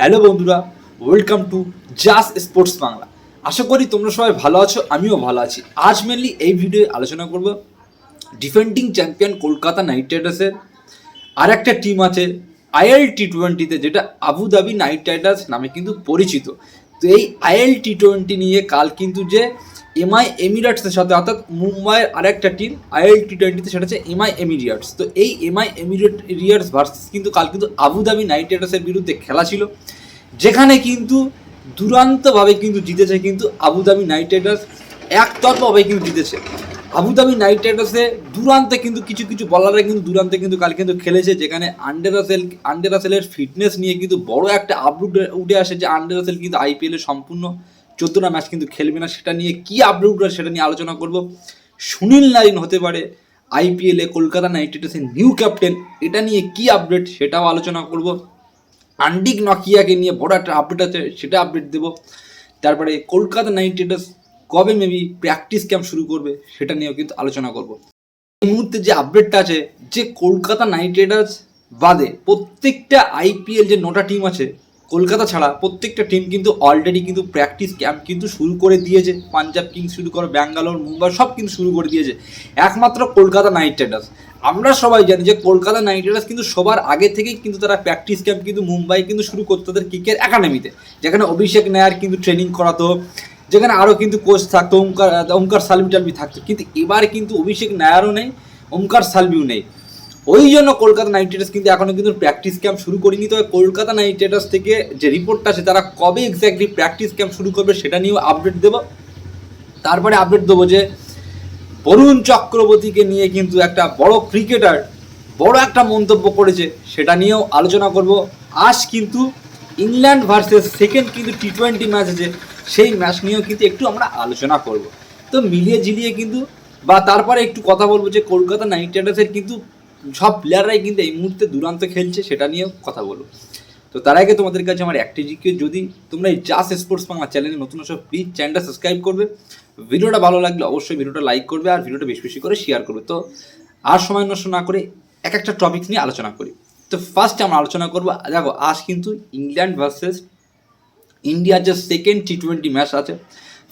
Hello বন্ধুরা welcome to Jas sports Bangla আশা করি তোমরা সবাই ভালো আছো, আমিও ভালো আছি। আজ মেনলি এই ভিডিও আলোচনা করব ডিফেন্ডিং চ্যাম্পিয়ন কলকাতা নাইট রাইডার্সের আর একটা টিম আছে আইএল টি টোয়েন্টিতে যেটা আবুধাবি নাইট রাইডার্স নামে কিন্তু পরিচিত। তো এই আইএল টি টোয়েন্টি নিয়ে কাল কিন্তু যে এমআই এমিরেটসের সাথে, অর্থাৎ মুম্বাইয়ের আরেকটা টিম আইএল টি টোয়েন্টিতে সেটা হচ্ছে এমআই এমিরিয়াটস তো এই এমআই এমিরিয়াটস ভার্সেস কিন্তু কাল কিন্তু আবুধাবি নাইট রাইডার্সের বিরুদ্ধে খেলা ছিল, যেখানে কিন্তু দুরান্তভাবে কিন্তু জিতেছে কিন্তু আবুধাবি নাইট রাইডার্স একতরফাভাবে কিন্তু জিতেছে। আবুধাবি নাইট রাইডার্সে দুরান্তে কিন্তু কিছু কিছু বলাররা কিন্তু দুরান্তে কিন্তু কাল কিন্তু খেলেছে, যেখানে আন্ডার রাসেল রাসেলের ফিটনেস নিয়ে কিন্তু বড় একটা আপডেট উঠে আসে যে আন্ডার রাসেল কিন্তু আইপিএলের সম্পূর্ণ চোদ্দোটা ম্যাচ কিন্তু খেলবে না, সেটা নিয়ে কী আপডেট উঠে সেটা নিয়ে আলোচনা করব। সুনীল নারিন হতে পারে আইপিএলে কলকাতা নাইট রাইডার্সের নিউ ক্যাপ্টেন এটা নিয়ে কী আপডেট সেটাও আলোচনা করব। আন্ডিক নকিয়াকে নিয়ে বড় একটা আপডেট আছে, সেটা আপডেট দেবো। তারপরে কলকাতা নাইট রাইডার্স কবে মেবি প্র্যাকটিস ক্যাম্প শুরু করবে, সেটা নিয়েও কিন্তু আলোচনা করব। এই মুহূর্তে যে আপডেটটা আছে, যে কলকাতা নাইট রাইডার্স বাদে প্রত্যেকটা আইপিএল যে নটা টিম আছে কলকাতা ছাড়া প্রত্যেকটা টিম কিন্তু অলরেডি কিন্তু প্র্যাকটিস ক্যাম্প কিন্তু শুরু করে দিয়েছে। পাঞ্জাব কিংস শুরু করে ব্যাঙ্গালোর মুম্বাই সব কিন্তু শুরু করে দিয়েছে। একমাত্র কলকাতা নাইট রাইডার্স আমরা সবাই জানি যে কলকাতা নাইট রাইডার্স কিন্তু সবার আগে থেকেই কিন্তু তারা প্র্যাকটিস ক্যাম্প কিন্তু মুম্বাই কিন্তু শুরু করতো তাদের ক্রিকেট একাডেমিতে যেখানে অভিষেক নায়ার কিন্তু ট্রেনিং করাতো, যেখানে আরও কিন্তু কোচ থাকতো, ওমকার ওমকার সালমি টালমি থাকতো। কিন্তু এবার কিন্তু অভিষেক নায়ারও নেই, ওমকার সালমিও নেই। ওই জন্য কলকাতা নাইট রাইডার্স কিন্তু এখনও কিন্তু প্র্যাকটিস ক্যাম্প শুরু করেনি। তবে কলকাতা নাইট রাইডার্স থেকে যে রিপোর্টটা আছে তারা কবে এক্স্যাক্টলি প্র্যাকটিস ক্যাম্প শুরু করবে সেটা নিয়েও আপডেট দেবো। তারপরে আপডেট দেবো যে বরুণ চক্রবর্তীকে নিয়ে কিন্তু একটা বড় ক্রিকেটার বড় একটা মন্তব্য করেছে, সেটা নিয়েও আলোচনা করব। আজ কিন্তু ইংল্যান্ড ভার্সেস সেকেন্ড কিন্তু টি টোয়েন্টি ম্যাচ আছে, সেই ম্যাচ নিয়েও কিন্তু একটু আমরা আলোচনা করব। তো মিলিয়ে ঝিলিয়ে কিন্তু, বা তারপরে একটু কথা বলব যে কলকাতা নাইট রাইডার্সের কিন্তু সব প্লেয়াররাই কিন্তু এই মুহূর্তে দুরান্ত খেলছে, সেটা নিয়েও কথা বলব তো তার আগে তোমাদের কাছে আমার একটি জিকে যদি তোমরা এই জাস স্পোর্টস বাংলা চ্যানেলে নতুন সব প্লিজ চ্যানেলটা সাবস্ক্রাইব করবে। ভিডিওটা ভালো লাগলে অবশ্যই ভিডিওটা লাইক করবে আর ভিডিওটা বেশি বেশি করে শেয়ার করবে। তো আর সময় নষ্ট না করে এক একটা টপিক নিয়ে আলোচনা করি। তো ফার্স্ট আমরা আলোচনা করব, দেখো, আজ কিন্তু ইংল্যান্ড ভার্সেস ইন্ডিয়ার যে সেকেন্ড টি টোয়েন্টি ম্যাচ আছে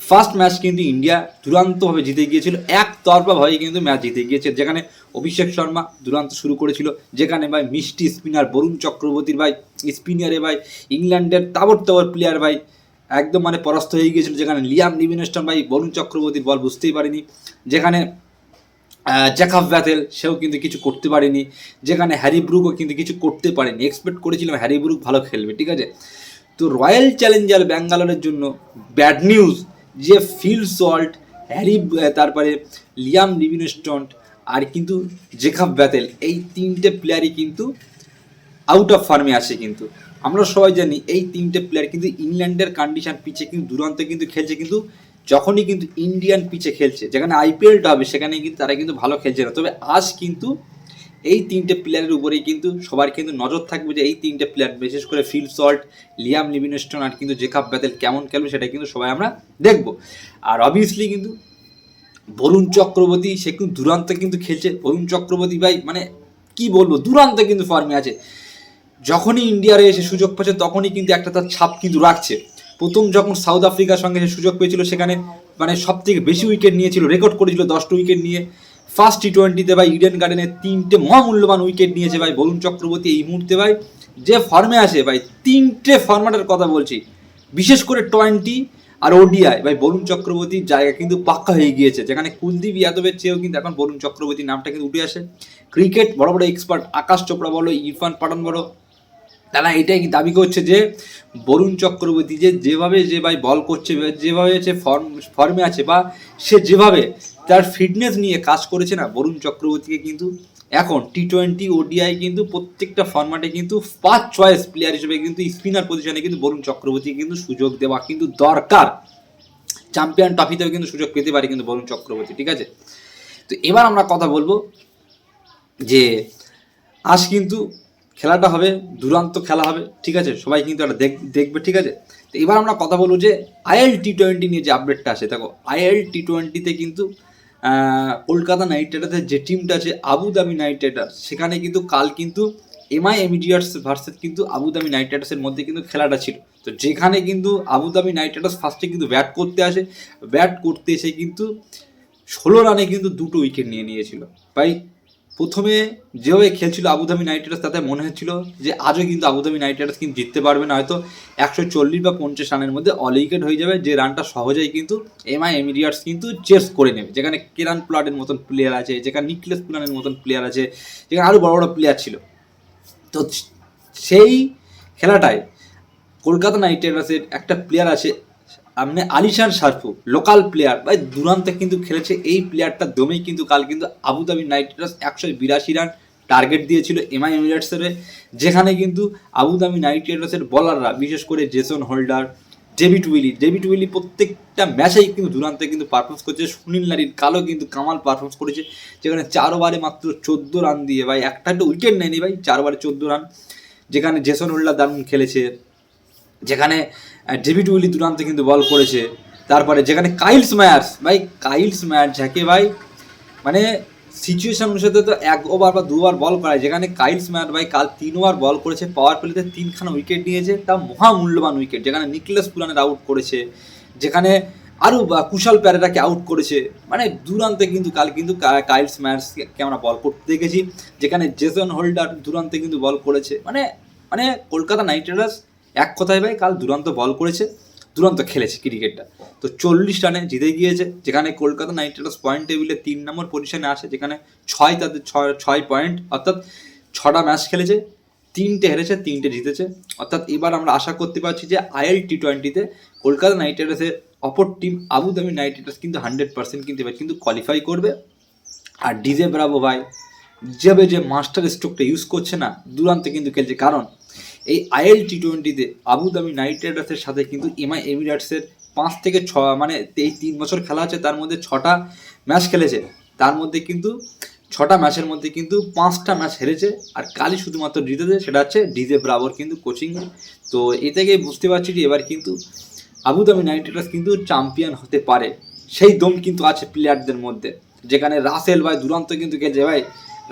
ফার্স্ট ম্যাচ কিন্তু ইন্ডিয়া দুরান্তভাবে জিতে গিয়েছিল। এক একতরফাভাবে কিন্তু ম্যাচ জিতে গিয়েছে। যেখানে অভিষেক শর্মা দুরান্ত শুরু করেছিল। যেখানে ভাই মিষ্টি স্পিনার বরুণ চক্রবর্তীর ভাই স্পিনারে ভাই, ইংল্যান্ডের তাবর তাবর প্লেয়ার ভাই, একদম মানে পরাস্ত হয়ে গিয়েছিল। যেখানে লিয়াম লিভিনস্টন ভাই, বরুণ চক্রবর্তীর বল বুঝতেই পারেনি। যেখানে জ্যাকাব ব্যাথেল, সেও কিন্তু কিছু করতে পারেনি। যেখানে হ্যারি ব্রুকও কিন্তু কিছু করতে পারেনি। এক্সপেক্ট করেছিলাম হ্যারি ব্রুক ভালো খেলবে, ঠিক আছে? তো রয়্যাল চ্যালেঞ্জার ব্যাঙ্গালোরের জন্য ব্যাড নিউজ যে ফিল সল্ট, হ্যারি তারপরে লিয়াম লিভিনস্টন আর কিন্তু জেখাব ব্যাথেল এই তিনটে প্লেয়ারই কিন্তু আউট অফ ফার্মে আসে কিন্তু। আমরা সবাই জানি এই তিনটে প্লেয়ার কিন্তু ইংল্যান্ডের কন্ডিশন পিচে কিন্তু দুরান্তে কিন্তু খেলছে কিন্তু যখনই কিন্তু ইন্ডিয়ান পিচে খেলছে, যেখানে আইপিএলটা হবে সেখানে কিন্তু তারা কিন্তু ভালো খেলছে না। তবে আজ কিন্তু এই তিনটে প্লেয়ারের উপরেই কিন্তু সবার কিন্তু নজর থাকবে যে এই তিনটে প্লেয়ার বিশেষ করে ফিল সল্ট, লিয়াম লিভিনস্টন আর কিন্তু জেকাব ব্যাতেল কেমন খেলবে সেটা কিন্তু সবাই আমরা দেখব। আর অবভিয়াসলি কিন্তু বরুণ চক্রবর্তী, সে কিন্তু দুরান্তে কিন্তু খেলছে। বরুণ চক্রবর্তী ভাই মানে কি বলব, দুরান্তে কিন্তু ফর্মে আছে। যখনই ইন্ডিয়ারে এসে সুযোগ পাচ্ছে, তখনই কিন্তু একটা তার ছাপ কিন্তু রাখছে। প্রথম যখন সাউথ আফ্রিকার সঙ্গে সে সুযোগ পেয়েছিল, সেখানে মানে সব থেকে বেশি উইকেট নিয়েছিল রেকর্ড করেছিল দশটা উইকেট নিয়ে। ফার্স্ট টি টোয়েন্টিতে ভাই ইডেন গার্ডেনে তিনটে মহামূল্যবান উইকেট নিয়েছে ভাই। বরুণ চক্রবর্তী এই মুহূর্তে ভাই যে ফর্মে আছে ভাই, তিনটে ফর্ম্যাটের কথা বলছি। বিশেষ করে টোয়েন্টি আর ওডিআই ভাই, বরুণ চক্রবর্তীর জায়গা কিন্তু পাক্কা হয়ে গিয়েছে। যেখানে কুলদীপ যাদবের চেয়েও কিন্তু এখন বরুণ চক্রবর্তীর নামটা কিন্তু উঠে আসে। ক্রিকেট বড় বড় এক্সপার্ট আকাশ চোপড়া বলো, ইরফান পাঠান বলো, তারা এটাই দাবি করছে যে বরুণ চক্রবর্তী যে যেভাবে যে ভাই বল করছে যেভাবে সে ফর্ম ফর্মে আছে বা সে যেভাবে তার ফিটনেস নিয়ে কাজ করেছে না, বরুণ চক্রবর্তীকে কিন্তু এখন টি টোয়েন্টি ওডিআই কিন্তু প্রত্যেকটা ফর্ম্যাটে কিন্তু ফার্স্ট চয়েস প্লেয়ার হিসেবে কিন্তু স্পিনার পজিশনে কিন্তু বরুণ চক্রবর্তীকে কিন্তু সুযোগ দেওয়া কিন্তু দরকার। চ্যাম্পিয়ন ট্রফিতেও কিন্তু সুযোগ পেতে পারে কিন্তু বরুণ চক্রবর্তী, ঠিক আছে? তো এবার আমরা কথা বলব যে আজ কিন্তু খেলাটা হবে, দুরান্ত খেলা হবে, ঠিক আছে? সবাই কিন্তু এটা দেখ, দেখবে, ঠিক আছে? তো এবার আমরা কথা বলব যে আইএল টি টোয়েন্টি নিয়ে যে আপডেটটা আছে, দেখো আইএল টি টোয়েন্টিতে কিন্তু কলকাতা নাইট রাইডার্সের যে টিমটা আছে আবুধাবি নাইট রাইডার্স সেখানে কিন্তু কাল কিন্তু এমআই এমিডিয়ার্স ভার্সেস কিন্তু আবুধাবি নাইট রাইডার্সের মধ্যে কিন্তু খেলাটা ছিল। তো যেখানে কিন্তু আবুধাবি নাইট রাইডার্স ফার্স্টে কিন্তু ব্যাট করতে আসে। ব্যাট করতে এসে কিন্তু ষোলো রানে কিন্তু দুটো উইকেট নিয়ে নিয়েছিল। ভাই প্রথমে যেভাবে খেলছিল আবুধাবি নাইট রাইডার্স তাতে মনে হচ্ছিল যে আজও কিন্তু আবুধাবি নাইট রাইডার্স কিন্তু জিততে পারবে না হয়তো একশো চল্লিশ বা পঞ্চাশ রানের মধ্যে অল উইকেট হয়ে যাবে, যে রানটা সহজেই কিন্তু এমআই এমিডিয়ার্স কিন্তু চেস করে নেবে। যেখানে কেরান প্লাটের মতন প্লেয়ার আছে, যেখানে নিকলেস প্লানের মতন প্লেয়ার আছে, যেখানে আরও বড় বড় প্লেয়ার ছিল। তো সেই খেলাটায় কলকাতা নাইট রাইডার্সের একটা প্লেয়ার আছে মানে আলিশান শারফু লোকাল প্লেয়ার ভাই দুরান্তে কিন্তু খেলেছে। এই প্লেয়ারটার দমেই কিন্তু কাল কিন্তু আবুধাবি নাইট রাইডার্স একশো বিরাশি রান টার্গেট দিয়েছিল এমআই এমিরেটসের যেখানে কিন্তু আবুধাবি নাইট রাইডার্সের বলাররা বিশেষ করে Jason Holder David Willey David Willey প্রত্যেকটা ম্যাচেই কিন্তু দুরান্তে কিন্তু পারফরমেন্স করছে। সুনীল নারীর কালো কিন্তু কামাল পারফরমেন্স করেছে, যেখানে চার ওভারে মাত্র চোদ্দ রান দিয়ে, ভাই, একটা একটা উইকেট নেয়নি, ভাই, চার ওভারে চোদ্দ রান, যেখানে জেসন হোল্ডার দারুণ খেলেছে। যেখানে ডেভিড উইলি দুরান্তে কিন্তু বল করেছে। তারপরে যেখানে কাইলস ম্যায়ার্স ভাই কাইলস ম্যাচ যাকে ভাই মানে সিচুয়েশন অনুসারে তো এক ওভার বা দু ওভার বল করায়। যেখানে কাইলস ম্যায়ার ভাই কাল তিন ওভার বল করেছে পাওয়ার প্লেতে তিনখানা উইকেট নিয়েছে, তা মহামূল্যবান উইকেট যেখানে নিকলেস পুরানের আউট করেছে, যেখানে আরও কুশাল প্যারেরাকে আউট করেছে। মানে দুরান্তে কিন্তু কাল কিন্তু কাইলস ম্যায়ার্সকে আমরা বল করতে দেখেছি। যেখানে জেসন হোল্ডার দুরান্তে কিন্তু বল করেছে। মানে মানে কলকাতা নাইট রাইডার্স এক কথায় ভাই, কাল দুরন্ত বল করেছে, দুরন্ত খেলেছে ক্রিকেটটা তো চল্লিশ রানে জিতে গিয়েছে, যেখানে কলকাতা নাইট রাইডার্স পয়েন্ট টেবিলে তিন নম্বর পজিশনে আসে, যেখানে ছয় তাদের ছয় ছয় পয়েন্ট অর্থাৎ ছটা ম্যাচ খেলেছে, তিনটে হেরেছে, তিনটে জিতেছে। অর্থাৎ এবার আমরা আশা করতে পারছি যে আইএল টি টোয়েন্টিতে কলকাতা নাইট রাইডার্সের অপর team Abu Dhabi Knight Riders কিন্তু হান্ড্রেড পার্সেন্ট কিন্তু এবার কিন্তু কোয়ালিফাই করবে। আর ডিজে ব্রাভো ভাই যেভাবে যে মাস্টার স্ট্রোকটা ইউজ করছে না, দুরান্তে কিন্তু খেলছে। কারণ এই আইএল টি টোয়েন্টিতে আবুধাবি নাইট রাইডার্সের সাথে কিন্তু এমআই এমিরেটসের পাঁচ থেকে ছ মানে এই তিন বছর খেলা আছে তার মধ্যে ছটা ম্যাচ খেলেছে। তার মধ্যে কিন্তু ছটা ম্যাচের মধ্যে কিন্তু পাঁচটা ম্যাচ হেরেছে, আর কালই শুধুমাত্র জিতেছে, সেটা হচ্ছে ডিজে ব্রাভোর কিন্তু কোচিংয়ে তো এ থেকেই বুঝতে পারছি যে এবার কিন্তু আবুধাবি নাইট রাইডার্স কিন্তু চ্যাম্পিয়ন হতে পারে। সেই দম কিন্তু আছে প্লেয়ারদের মধ্যে, যেখানে রাসেল ভাই দুরন্ত কিন্তু খেলছে ভাই,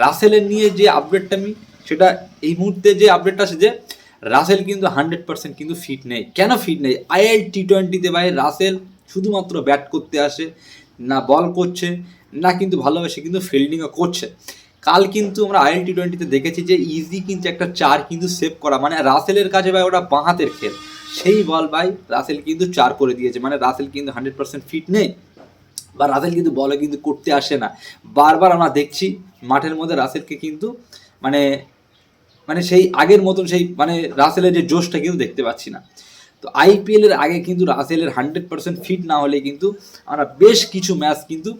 রাসেলের নিয়ে যে আপডেটটা আমি, সেটা এই মুহূর্তে যে আপডেটটা আছে যে রাসেল কিন্তু হান্ড্রেড পার্সেন্ট কিন্তু ফিট নেই। কেন ফিট নেই? আইএল টি টোয়েন্টিতে ভাই রাসেল শুধুমাত্র ব্যাট করতে আসে, না বল করছে, না কিন্তু ভালোবাসে কিন্তু ফিল্ডিংও করছে। কাল কিন্তু আমরা আইএল টি টোয়েন্টিতে দেখেছি যে ইজি কিন্তু একটা চার কিন্তু সেভ করা মানে রাসেলের কাছে ভাই ওটা বাঁ হাতের খেল। সেই বল ভাই রাসেল কিন্তু চার করে দিয়েছে মানে রাসেল কিন্তু হান্ড্রেড পার্সেন্ট ফিট নেই, বা রাসেল কিন্তু বলে কিন্তু করতে আসে না। বারবার আমরা দেখছি, মাঠের মধ্যে রাসেলকে কিন্তু মানে মানে সেই আগের মতন সেই মানে রাসেলের যে জোশটা কিন্তু দেখতে পাচ্ছি না। তো আইপিএল এর আগে কিন্তু রাসেলের হান্ড্রেড পার্সেন্ট ফিট না হলে কিন্তু আমরা বেশ কিছু ম্যাচ কিন্তু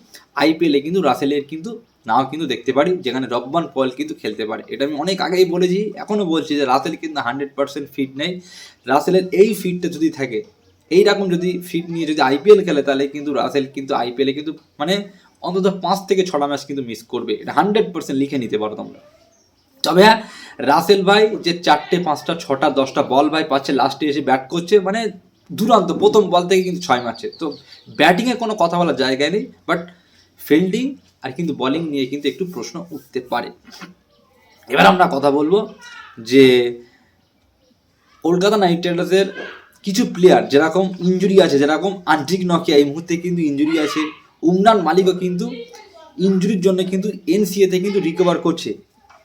আইপিএলে কিন্তু রাসেলের কিন্তু নাও কিন্তু দেখতে পারি, যেখানে রব্বান পল কিন্তু খেলতে পারে। এটা আমি অনেক আগেই বলেছি, এখনও বলছি যে রাসেল কিন্তু হান্ড্রেড পার্সেন্ট ফিট নেই। রাসেলের এই ফিটটা যদি থাকে এইরকম যদি ফিট নিয়ে যদি আইপিএল খেলে, তাহলে কিন্তু রাসেল কিন্তু আইপিএলে কিন্তু মানে অন্তত পাঁচ থেকে ছটা ম্যাচ কিন্তু মিস করবে। এটা হান্ড্রেড পার্সেন্ট লিখে নিতে পারো তোমরা। তবে হ্যাঁ রাসেল ভাই যে চারটে, পাঁচটা, ছটা, দশটা বল ভাই পাচ্ছে, লাস্টে এসে ব্যাট করছে মানে দুরান্ত, প্রথম বল থেকে কিন্তু ছয় মারছে। তো ব্যাটিংয়ে কোনো কথা বলার জায়গায় নেই বাট ফিল্ডিং আর কিন্তু বোলিং নিয়ে কিন্তু একটু প্রশ্ন উঠতে পারে। এবার আমরা কথা বলব যে কলকাতা নাইট রাইডার্সের কিছু প্লেয়ার যেরকম ইঞ্জুরি আছে, যেরকম আন্ট্রিক নকিয়া, এই মুহূর্তে কিন্তু ইঞ্জুরি আছে। উমরান মালিকও কিন্তু ইঞ্জুরির জন্য কিন্তু এনসিএতে কিন্তু রিকভার করছে।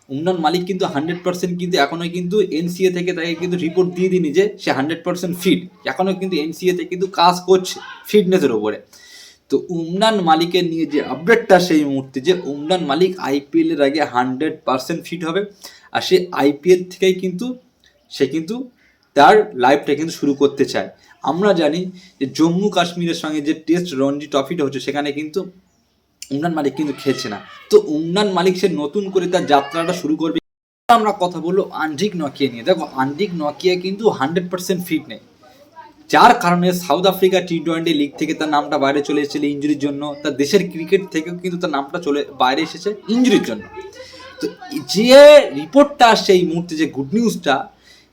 উমরান মালিক কিন্তু হান্ড্রেড পার্সেন্ট কিন্তু এখনও কিন্তু এনসিএ থেকে তাকে কিন্তু রিপোর্ট দিয়ে দিনি যে সে হান্ড্রেড পার্সেন্ট ফিট এখনও কিন্তু এনসিএতে কিন্তু কাজ করছে ফিটনেসের ওপরে তো উমরান মালিকের নিয়ে যে আপডেটটা সেই মুহূর্তে যে উমরান মালিক আইপিএল এর আগে হান্ড্রেড পার্সেন্ট ফিট হবে আর সে আইপিএল থেকেই কিন্তু সে কিন্তু তার লাইফটা কিন্তু শুরু করতে চায়। আমরা জানি যে জম্মু কাশ্মীরের সঙ্গে যে টেস্ট রঞ্জি ট্রফিটা হচ্ছে সেখানে কিন্তু উমরান মালিক কিন্তু খেলছে না। তো উমরান মালিক সে নতুন করে তার যাত্রাটা শুরু করবে। আমরা কথা বলব আন্ড্রিক নকিয়া নিয়ে। দেখো আন্ড্রিক নকিয়া কিন্তু হান্ড্রেড পার্সেন্ট ফিট নেই। যার কারণে South Africa T twenty league থেকে তার নামটা বাইরে চলে এসেছিল ইঞ্জুরির জন্য। তার দেশের ক্রিকেট থেকেও কিন্তু তার নামটা চলে, বাইরে এসেছে ইঞ্জুরির জন্য। তো যে রিপোর্টটা আসছে এই মুহূর্তে, যে গুড নিউজটা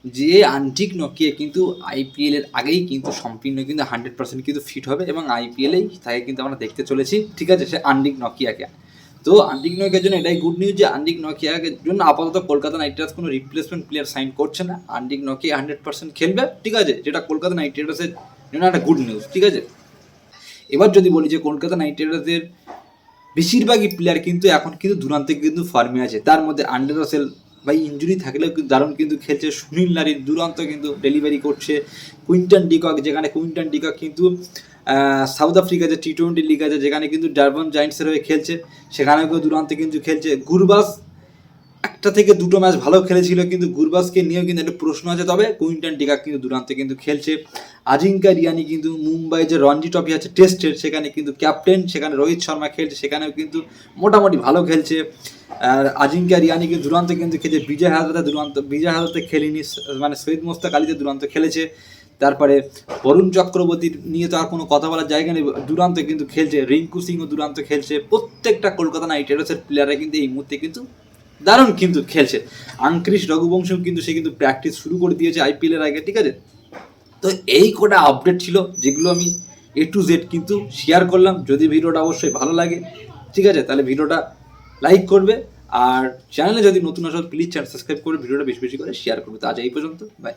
যে আন্টিক নকিয়া কিন্তু আইপিএল এর আগেই কিন্তু সম্পূর্ণ কিন্তু হান্ড্রেড পার্সেন্ট কিন্তু ফিট হবে এবং আইপিএলেই তাকে কিন্তু আমরা দেখতে চলেছি। ঠিক আছে, সে আন্টিক নকিয়াকে। তো আন্টিক নকিয়ার জন্য এটাই গুড নিউজ যে আন্টিক নকিয়ার জন্য আপাতত কলকাতা নাইট রাইডার্স কোনো রিপ্লেসমেন্ট প্লেয়ার সাইন করছে না। আন্টিক নকিয়া হান্ড্রেড পার্সেন্ট খেলবে। ঠিক আছে, যেটা কলকাতা নাইট রাইডার্সের জন্য একটা গুড নিউজ ঠিক আছে? এবার যদি বলি যে কলকাতা নাইট রাইডার্সের বেশিরভাগই প্লেয়ার কিন্তু এখন কিন্তু দুরান্তে কিন্তু ফর্মে আছে। তার মধ্যে আন্ডার রাসেল ভাই ইঞ্জুরি থাকলেও কিন্তু দারুণ কিন্তু খেলছে। সুনীল নারীর দুরন্ত কিন্তু ডেলিভারি করছে। কুইন্টন ডিকক, যেখানে কুইন্টন ডিকক কিন্তু সাউথ আফ্রিকা যে টি টোয়েন্টি লিগ আছে, যেখানে কিন্তু ডারবন জায়েন্টসের হয়ে খেলছে, সেখানেও কিন্তু দুরান্তে কিন্তু খেলছে। গুরবাস একটা থেকে দুটো ম্যাচ ভালো খেলেছিল, কিন্তু গুরবাসকে নিয়েও কিন্তু একটা প্রশ্ন আছে। তবে কুইন্টন ডিকাক কিন্তু দুরান্তে কিন্তু খেলছে। আজিঙ্কা রিয়ানি কিন্তু মুম্বাই যে রঞ্জি ট্রফি আছে টেস্টের, সেখানে কিন্তু ক্যাপ্টেন, সেখানে রোহিত শর্মা খেলছে, সেখানেও কিন্তু মোটামুটি ভালো খেলছে। আর আজিঙ্কা রিয়ানি কিন্তু দুরান্ত কিন্তু খেলছে। বিজয় হাজাতে দুরান্ত, বিজয় হাজাতে খেলেনি মানে শহীদ মোস্তাক আলীতে দুরান্ত খেলেছে। তারপরে বরুণ চক্রবর্তীর নিয়ে তো আর কোনো কথা বলার জায়গা নেই, দুরান্ত কিন্তু খেলছে। রিঙ্কু সিংও দুরান্ত খেলছে। প্রত্যেকটা কলকাতা নাইট রাইডার্সের প্লেয়াররা কিন্তু এই মুহূর্তে কিন্তু দারুণ কিন্তু খেলছে। আঙ্ক্রিস রঘুবংশ কিন্তু সে কিন্তু প্র্যাকটিস শুরু করে দিয়েছে আইপিএলের আগে, ঠিক আছে? তো এই কটা আপডেট ছিল যেগুলো আমি এ টু জেড কিন্তু শেয়ার করলাম। যদি ভিডিওটা অবশ্যই ভালো লাগে, ঠিক আছে? তাহলে ভিডিওটা লাইক করবে। আর চ্যানেলে যদি নতুন আসো প্লিজ চ্যানেল সাবস্ক্রাইব করে ভিডিওটা বেশি বেশি করে শেয়ার করবে। তো আজ এই পর্যন্ত বাই